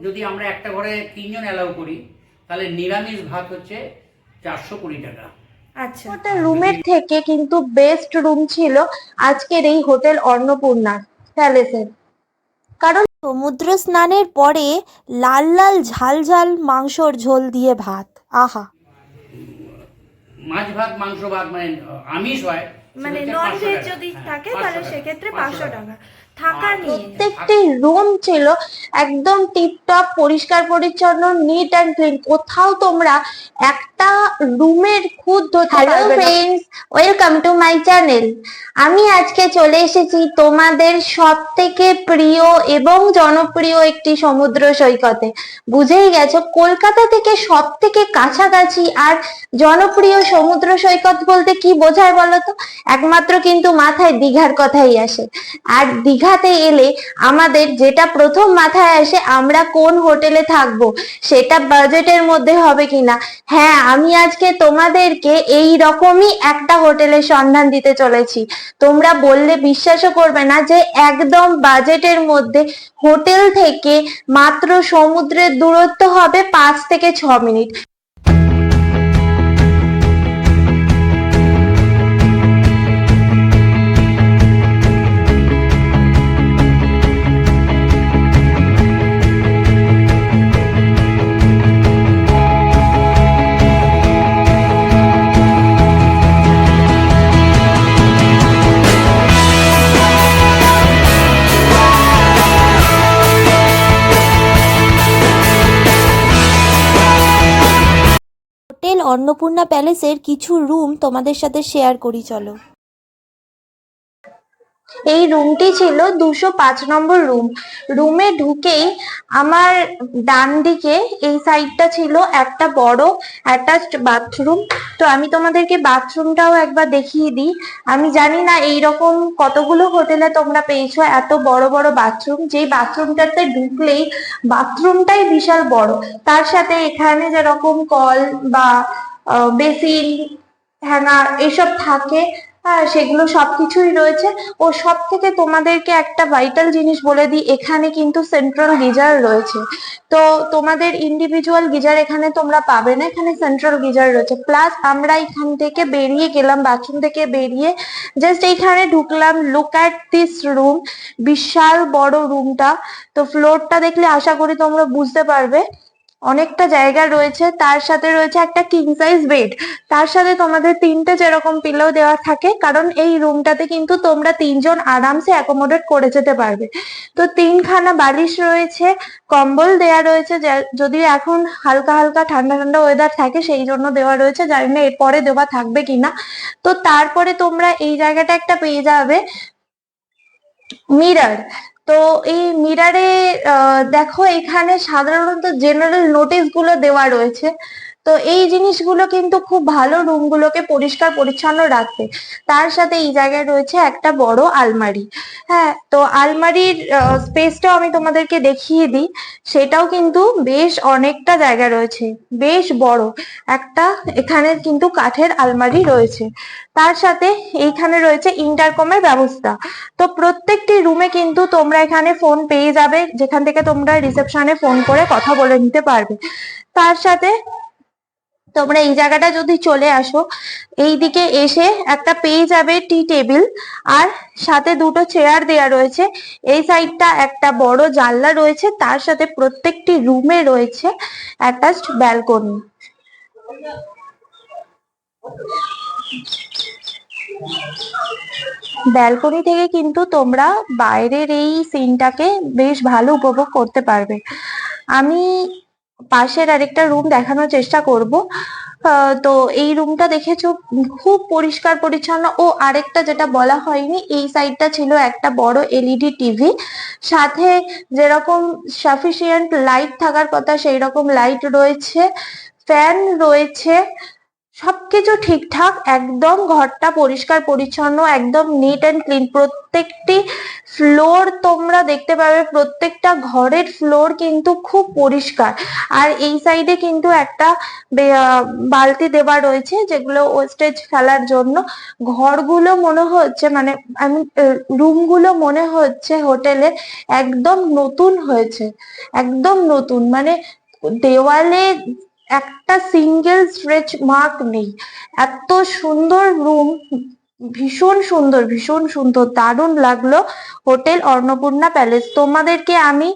যদি আমরা একটা ঘরে তিনজন অ্যালাউ করি তাহলে নিরামিষ ভাত হচ্ছে চারশো কুড়ি টাকা। আচ্ছা। ওটা রুমের থেকে কিন্তু বেস্ট রুম ছিল আজকের এই হোটেল অন্নপূর্ণা প্যালেসের। কারণ সমুদ্র স্নানের পরে লাল লাল ঝাল ঝাল মাংসর ঝোল দিয়ে ভাত। আহা। মাছ ভাত মাংস ভাত মানে আমিষ হয় মানে সেক্ষেত্রে নন ভেজ যদি হ্যাঁ, থাকে তাহলে সেক্ষেত্রে পাঁচশো টাকা। থাকা নিয়ে। প্রত্যেকটি রুম ছিল একদম টিপটপ পরিষ্কার পরিচ্ছন্ন নিট অ্যান্ড ক্লিন কোথাও তোমরা একটা রুমের খুদ hello friends welcome to my channel আমি আজকে চলে এসেছি তোমাদের সব থেকে প্রিয় এবং জনপ্রিয় একটি সমুদ্র সৈকতে। বুঝেই গেছো কলকাতা থেকে সব থেকে কাছাকাছি আর জনপ্রিয় সমুদ্র সৈকত বলতে কি বোঝায় বলো তো? একমাত্র কিন্তু মাথায় দীঘার কথাই আসে। আর দীঘাতে এলে আমাদের যেটা প্রথম মাথায় আসে আমরা কোন হোটেলে থাকব, সেটা বাজেটের মধ্যে হবে কিনা। হ্যাঁ আমি আজকে তোমাদেরকে এই রকমই একটা হোটেলের সন্ধান দিতে চলেছি। তোমরা বললে বিশ্বাসও করবে না যে একদম বাজেটের মধ্যে হোটেল থেকে মাত্র সমুদ্রের দূরত্ব হবে পাঁচ থেকে ছ মিনিট। অন্নপূর্ণা প্যালেসের কিছু রুম তোমাদের সাথে শেয়ার করি, চলো। এই রুমটি ছিল দুশো পাঁচ নম্বর রুম। রুমে ঢুকেই আমার ডান দিকে এই সাইডটা ছিল একটা বড় অ্যাটাচড বাথরুম। তো আমি তোমাদেরকে বাথরুমটাও একবার দেখিয়ে দিই। আমি জানি না এইরকম কতগুলো হোটেলে তোমরা পেয়েছ এত বড় বড় বাথরুম। যেই বাথরুমটাতে ঢুকলেই বাথরুমটাই বিশাল বড়। তার সাথে এখানে যেরকম কল বা বেসিন হ্যাঙ্গার এসব থাকে। হ্যাঁ সেগুলো সবকিছুই রয়েছে। ও সব থেকে তোমাদেরকে একটা ভাইটাল জিনিস বলে দিই, এখানে কিন্তু সেন্ট্রাল গিজার রয়েছে। তো তোমাদের ইন্ডিভিজুয়াল গিজার এখানে তোমরা পাবে না, এখানে সেন্ট্রাল গিজার রয়েছে। প্লাস আমরা এখান থেকে বেরিয়ে গেলাম বাথরুম থেকে বেরিয়ে জাস্ট এইখানে ঢুকলাম। লুক অ্যাট দিস রুম বিশাল বড় রুমটা তো ফ্লোরটা দেখলে আশা করি তোমরা বুঝতে পারবে। অনেকটা জায়গা রয়েছে, তার সাথে রয়েছে একটা কিং সাইজ বেড তার সাথে তোমাদের তিনটে যেরকম পিলো দেওয়া থাকে, কারণ এই রুমটাতে কিন্তু তোমরা তিনজন আরামসে অ্যাকোমোডেট করে যেতে পারবে। তো তিনখানা বালিশ রয়েছে, কম্বল দেয়া রয়েছে, যা- যদিও এখন হালকা হালকা ঠান্ডা ঠান্ডা ওয়েদার থাকে, সেই জন্য দেওয়া রয়েছে, জানি না এরপরে দেওয়া থাকবে কিনা। তো তারপরে তোমরা এই জায়গাটা একটা পেয়ে যাবে মিরার তো এই মিরারে দেখো এখানে সাধারণত জেনারেল নোটিশগুলো দেওয়া রয়েছে। তো এই জিনিসগুলো কিন্তু খুব ভালো রুমগুলোকে পরিষ্কার পরিচ্ছন্ন রাখবে তার সাথে এই জায়গায় রয়েছে একটা বড় আলমারি। হ্যাঁ তো আলমারির স্পেসটাও আমি তোমাদেরকে দেখিয়ে দিই। সেটাও কিন্তু বেশ অনেকটা জায়গা রয়েছে, বেশ বড়। একটা এখানে কিন্তু কাঠের আলমারি রয়েছে। তার সাথে এইখানে রয়েছে ইন্টারকমের ব্যবস্থা। তো প্রত্যেকটি রুমে কিন্তু তোমরা এখানে ফোন পেয়ে যাবে, যেখান থেকে তোমরা রিসেপশনে ফোন করে কথা বলে নিতে পারবে। তার সাথে তোমরা এই জায়গাটা যদি চলে আসো এই দিকে এসে একটা পেয়ে যাবে টি টেবিল আর সাথে দুটো চেয়ার দেয়া রয়েছে। এই সাইডটা একটা বড় জানলা রয়েছে, তার সাথে প্রত্যেকটি রুমে রয়েছে অ্যাটাচড ব্যালকনি ব্যালকনি থেকে কিন্তু তোমরা বাইরের এই সিনটাকে বেশ ভালো উপভোগ করতে পারবে। আমি পাশের আরেকটা রুম দেখানোর চেষ্টা করব। তো এই রুমটা দেখেছ? খুব পরিষ্কার পরিচ্ছন্ন ও আরেকটা যেটা বলা হয়নি, এই সাইডটা ছিল একটা বড় এলইডি টিভি সাথে যেরকম সাফিসিয়েন্ট লাইট থাকার কথা সেই রকম লাইট রয়েছে ফ্যান রয়েছে সবকিছু ঠিকঠাক, একদম ঘরটা পরিষ্কার, পরিচ্ছন্ন, একদম নিট অ্যান্ড ক্লিন প্রত্যেকটি ফ্লোর তোমরা দেখতে পাবে, প্রত্যেকটা ঘরের ফ্লোর কিন্তু খুব পরিষ্কার। আর এই সাইডে কিন্তু একটা বালতি দেওয়া রয়েছে, যেগুলো ওয়েস্টেজ ফেলার জন্য। ঘরগুলো মনে হচ্ছে মানে আমি রুমগুলো মনে হচ্ছে হোটেলে একদম নতুন হয়েছে। একদম নতুন মানে দেওয়ালে একটা সিঙ্গেল স্ট্রেচ মার্ক নেই। এত সুন্দর রুম ভীষণ সুন্দর ভীষণ সুন্দর, দারুণ লাগল হোটেল অন্নপূর্ণা প্যালেস তোমাদেরকে আমি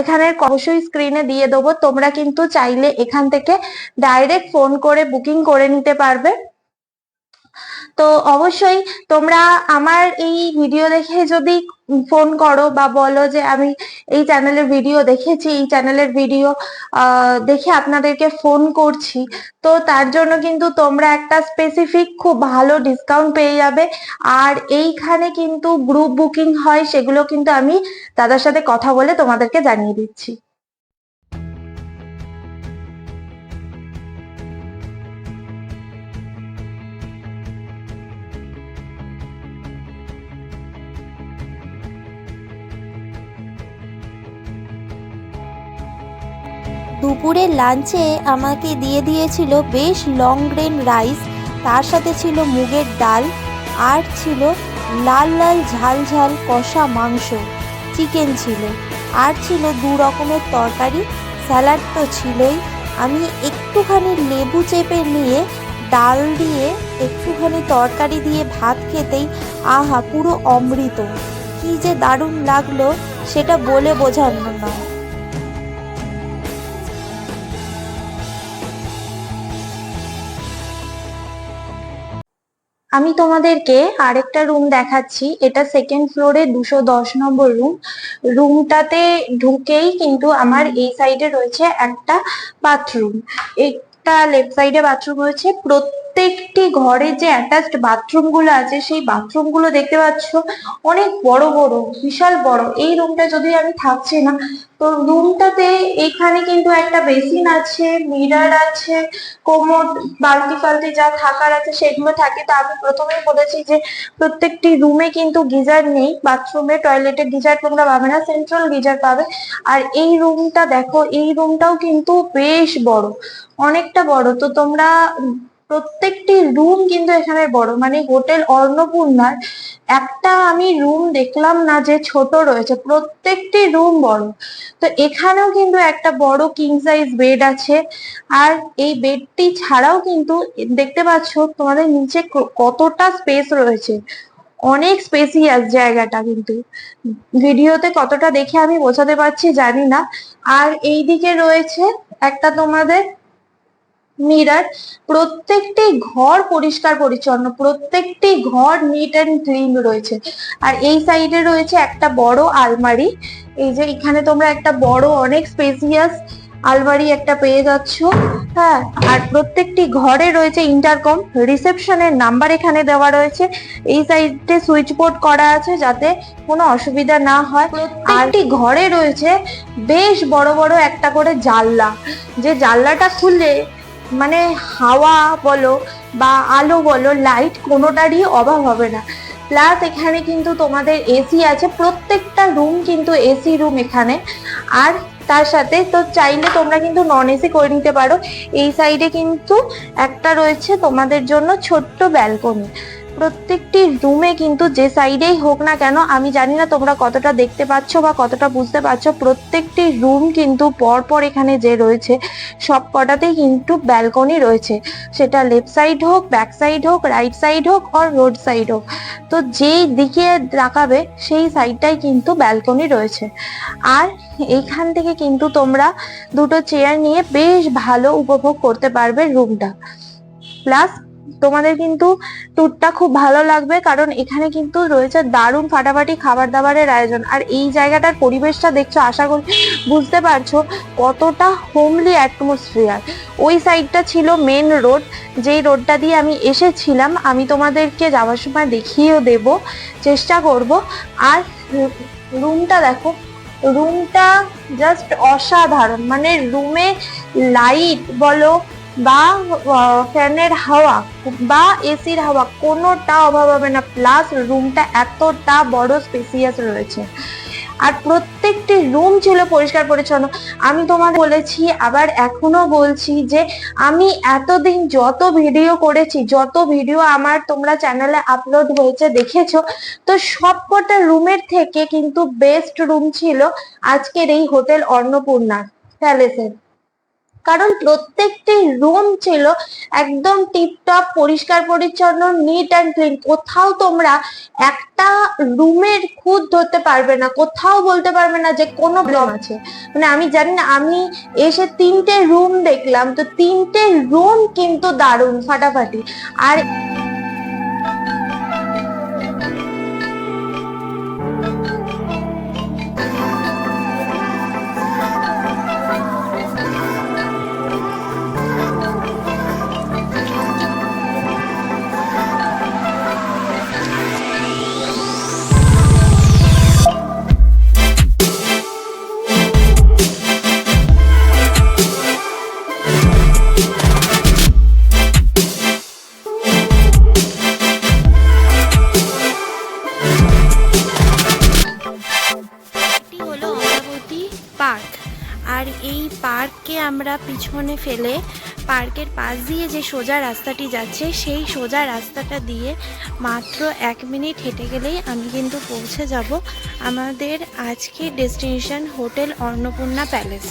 এখানে অবশ্যই স্ক্রিনে দিয়ে দেবো, তোমরা কিন্তু চাইলে এখান থেকে ডাইরেক্ট ফোন করে বুকিং করে নিতে পারবে। তো অবশ্যই তোমরা আমার এই ভিডিও দেখে যদি ফোন করো বা বলো যে আমি এই চ্যানেলের ভিডিও দেখেছি, এই চ্যানেলের ভিডিও দেখে আপনাদেরকে ফোন করছি, তো তার জন্য কিন্তু তোমরা একটা স্পেসিফিক খুব ভালো ডিসকাউন্ট পেয়ে যাবে। আর এইখানে কিন্তু গ্রুপ বুকিং হয়, সেগুলো কিন্তু আমি দাদার সাথে কথা বলে তোমাদেরকে জানিয়ে দিচ্ছি। দুপুরের লাঞ্চে আমাকে দিয়ে দিয়েছিল বেশ লং গ্রেন রাইস তার সাথে ছিল মুগের ডাল, আর ছিল লাল লাল ঝাল ঝাল কষা মাংস চিকেন ছিল, আর ছিল দু রকমের তরকারি স্যালাড তো ছিলই। আমি একটুখানি লেবু চেপে নিয়ে ডাল দিয়ে একটুখানি তরকারি দিয়ে ভাত খেতেই আহা পুরো অমৃত। কি যে দারুণ লাগল, সেটা বলে বোঝানো নয়। আমি তোমাদেরকে আরেকটা রুম দেখাচ্ছি। এটা সেকেন্ড ফ্লোরে দুশো দশ নম্বর রুম রুমটাতে ঢুকেই কিন্তু আমার এই সাইডে রয়েছে একটা বাথরুম একটা লেফট সাইডে বাথরুম রয়েছে। প্রত্যেকটি ঘরে যে অ্যাটাচড বাথরুমগুলো আছে, সেই বাথরুমগুলো দেখতে পাচ্ছ। অনেক বড় বড়, বিশাল বড়। এই রুমটা যদি আমি থাকছি না তো রুমটাতে এখানে কিন্তু একটা বেসিন আছে মিরার আছে কোমোড বালতি ফালতি যা থাকার আছে সেগুলো থাকে। তো আমি প্রথমেই বলেছি যে প্রত্যেকটি রুমে কিন্তু গিজার নেই। বাথরুমে টয়লেটে গিজার তোমরা পাবে না সেন্ট্রাল গিজার পাবে। আর এই রুমটা দেখো, এই রুমটাও কিন্তু বেশ বড়, অনেকটা বড়। তো তোমরা প্রত্যেকটি রুম কিন্তু এখানে বড় মানে হোটেল অন্নপূর্ণার একটা আমি রুম দেখলাম না যে ছোট রয়েছে, প্রত্যেকটি রুম বড়। তো এখানেও কিন্তু একটা বড় কিং সাইজ বেড আছে। আর এই বেডটি ছাড়াও কিন্তু দেখতে পাচ্ছ তোমাদের নিচে কতটা স্পেস রয়েছে। অনেক স্পেসিয়াস জায়গাটা কিন্তু। ভিডিওতে কতটা দেখে আমি বোঝাতে পারছি জানি না। আর এইদিকে রয়েছে একটা তোমাদের মিরার প্রত্যেকটি ঘর পরিষ্কার পরিচ্ছন্ন প্রত্যেকটি ঘর নিট অ্যান্ড ক্লিন রয়েছে। আর এই সাইডে রয়েছে একটা বড় আলমারি। এই যে এখানে তোমরা একটা বড় অনেক স্পেসিয়াস আলমারি একটা পেয়ে যাচ্ছ। হ্যাঁ আর প্রত্যেকটি ঘরে রয়েছে ইন্টারকম রিসেপশনের নাম্বার এখানে দেওয়া রয়েছে। এই সাইডে সুইচ বোর্ড করা আছে যাতে কোনো অসুবিধা না হয়। প্রত্যেকটি ঘরে রয়েছে বেশ বড় বড় একটা করে জানলা। যে জানলাটা খুললে মানে হাওয়া বলো বা আলো বলো লাইট কোনোটারই অভাব হবে না। প্লাস এখানে কিন্তু তোমাদের এসি আছে, প্রত্যেকটা রুম কিন্তু এসি রুম এখানে। আর তার সাথে তো চাইলে তোমরা কিন্তু নন এসি করে নিতে পারো। এই সাইডে কিন্তু একটা রয়েছে তোমাদের জন্য ছোট্ট ব্যালকনি প্রত্যেকটি রুমে কিন্তু যে সাইডেই হোক না কেন, আমি জানি না তোমরা কতটা দেখতে পাচ্ছ বা কতটা বুঝতে পারছ, প্রত্যেকটি রুম কিন্তু পরপর এখানে যে রয়েছে, সব কটাতেই কিন্তু ব্যালকনি রয়েছে। সেটা লেফট সাইড হোক ব্যাক সাইড হোক রাইট সাইড হোক আর রোড সাইড হোক। তো যেই দিকে তাকাবে, সেই সাইডটাই কিন্তু ব্যালকনি রয়েছে। আর এইখান থেকে কিন্তু তোমরা দুটো চেয়ার নিয়ে বেশ ভালো উপভোগ করতে পারবে রুমটা প্লাস তোমাদের কিন্তু ট্যুরটা খুব ভালো লাগবে, কারণ এখানে কিন্তু রয়েছে দারুণ ফাটাফাটি খাবার দাবারের আয়োজন। আর এই জায়গাটার পরিবেশটা দেখছ, আশা করি বুঝতে পারছ, কতটা হোমলি অ্যাটমসফিয়ার ওই সাইডটা ছিল মেন রোড যেই রোডটা দিয়ে আমি এসেছিলাম, আমি তোমাদেরকে যাওয়ার সময় দেখিয়েও দেব, চেষ্টা করব। আর রুমটা দেখো রুমটা জাস্ট অসাধারণ মানে রুমে লাইট বলো বা ফ্যানের হাওয়া, বা এসির হাওয়া, কোনোটা অভাব হবে না। প্লাস রুমটা এতটা বড় স্পেসিয়াস রয়েছে। আর প্রত্যেকটি রুম ছিল পরিষ্কার পরিচ্ছন্ন। আমি তোমাদের বলেছি, আবার এখনও বলছি যে, আমি এতদিন যত ভিডিও করেছি, যত ভিডিও আমার তোমরা চ্যানেলে আপলোড হয়েছে, দেখেছ, তো সবকটা রুমের থেকে কিন্তু বেস্ট রুম ছিল আজকের এই হোটেল অন্নপূর্ণা প্যালেসের কারণ প্রত্যেকটি রুম ছিল একদম টিপটপ পরিষ্কার পরিচ্ছন্ন নিট অ্যান্ড ক্লিন কোথাও তোমরা একটা রুমের খুদ ধরতে পারবে না কোথাও বলতে পারবে না যে কোনো প্রবলেম আছে। মানে আমি জানি না আমি এসে তিনটে রুম দেখলাম তো তিনটে রুম কিন্তু দারুণ ফাটাফাটি। আর পিছনে ফেলে পার্কের পাশ দিয়ে যে সোজা রাস্তাটি যাচ্ছে, সেই সোজা রাস্তাটা দিয়ে মাত্র এক মিনিট হেঁটে গেলেই আমি কিন্তু পৌঁছে যাব আমাদের আজকে ডেস্টিনেশন হোটেল অন্নপূর্ণা প্যালেস।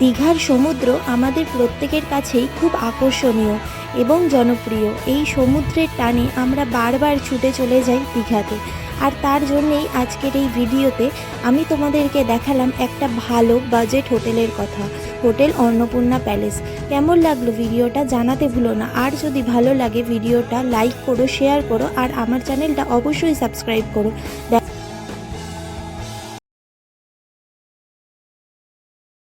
দীঘার সমুদ্র আমাদের প্রত্যেকের কাছেই খুব আকর্ষণীয় এবং জনপ্রিয়। এই সমুদ্রের টানে আমরা বারবার ছুটে চলে যাই দীঘাতে। আর তার জন্যেই আজকের এই ভিডিওতে আমি তোমাদেরকে দেখালাম একটা ভালো বাজেট হোটেলের কথা, হোটেল অন্নপূর্ণা প্যালেস। কেমন লাগল ভিডিওটা জানাতে ভুলো না। আর যদি ভালো লাগে ভিডিওটা লাইক করো শেয়ার করো, আর আমার চ্যানেলটা অবশ্যই সাবস্ক্রাইব করো।